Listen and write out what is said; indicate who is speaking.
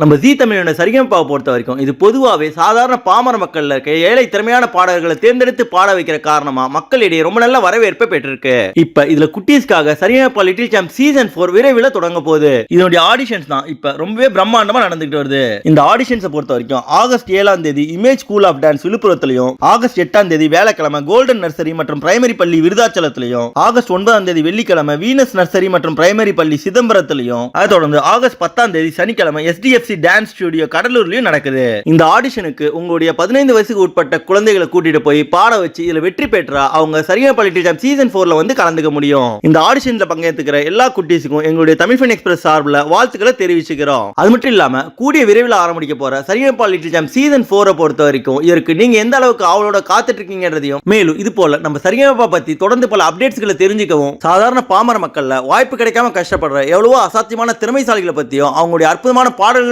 Speaker 1: நம்ம ஜி தமிழோட சரிகமப்பாவை பொறுத்த வரைக்கும் இது பொதுவாகவே சாதாரண பாமர மக்கள்ல இருக்க ஏழை திறமையான பாடகர்களை தேர்ந்தெடுத்து பாட வைக்கிற காரணமா மக்களிடையே ரொம்ப நல்ல வரவேற்பை பெற்றிருக்கு. இப்ப இதுல குட்டீஸ்க்காக Saregamapa little champ season four விரைவில் தொடங்க போகுது. இதனுடைய ஆடிஷன்ஸ் தான் இப்ப ரொம்பவே பிரம்மாண்டமா நடந்துகிட்டு வருது. இந்த ஆடிஷன்ஸை பொறுத்த வரைக்கும் ஆகஸ்ட் ஏழாம் தேதி இமேஜ் ஸ்கூல் ஆஃப் டான்ஸ் விழுப்புரத்துலையும் ஆகஸ்ட் எட்டாம் தேதி வேலைக்கிழமை கோல்டன் நர்சரி மற்றும் பிரைமரி பள்ளி விருதாச்சலத்திலையும் ஆகஸ்ட் ஒன்பதாம் தேதி வெள்ளிக்கிழமை வீனஸ் நர்சரி மற்றும் பிரைமரி பள்ளி சிதம்பரத்திலையும் அதை தொடர்ந்து ஆகஸ்ட் பத்தாம் தேதி சனிக்கிழமை எஸ்டிஎஃப்சி டான்ஸ் ஸ்டுடியோ கடலூர்லயும் நடக்குது. இந்த ஆடிஷனுக்கு உங்களுடைய பதினைந்து வயசுக்கு உட்பட்ட குழந்தைகளை கூட்டிட்டு போய் பாட வச்சு இதுல வெற்றி பெற்றா அவங்க சரியா பள்ளி சீசன் போர்ல வந்து கலந்துக்க முடியும். இந்த ஆடிஷன்ல பங்கேற்றுக்கிற எல்லா குட்டீஸுக்கும் எங்களுடைய தமிழ் ஃபன் எக்ஸ்பிரஸ் சார்பில் வாழ்த்துக்களை தெரிவிச்சுக்கிறோம். அது மட்டும் இல்லாம கூடிய விரைவில் ஆரம்பிக்க போற சரியா பள்ளி சீசன் போரை பொறுத்த வரைக்கும் இதற்கு நீங்க எந்த அளவுக்கு அவளோட காத்துட்டு இருக்கீங்கன்றதையும் மேலும் இது போல நம்ம சரியாப்பா பத்தி தொடர்ந்து பல அப்டேட்ஸ்களை தெரிஞ்சுக்கவும் சாதாரண பாமர மக்கள்ல வாய்ப்பு கிடைக்காம கஷ்டப்படுற எவ்வளவோ அசாத்தியமான திறமைசாலிகளை பத்தியும் அவங்களுடைய அற்புதமான பாடல்கள்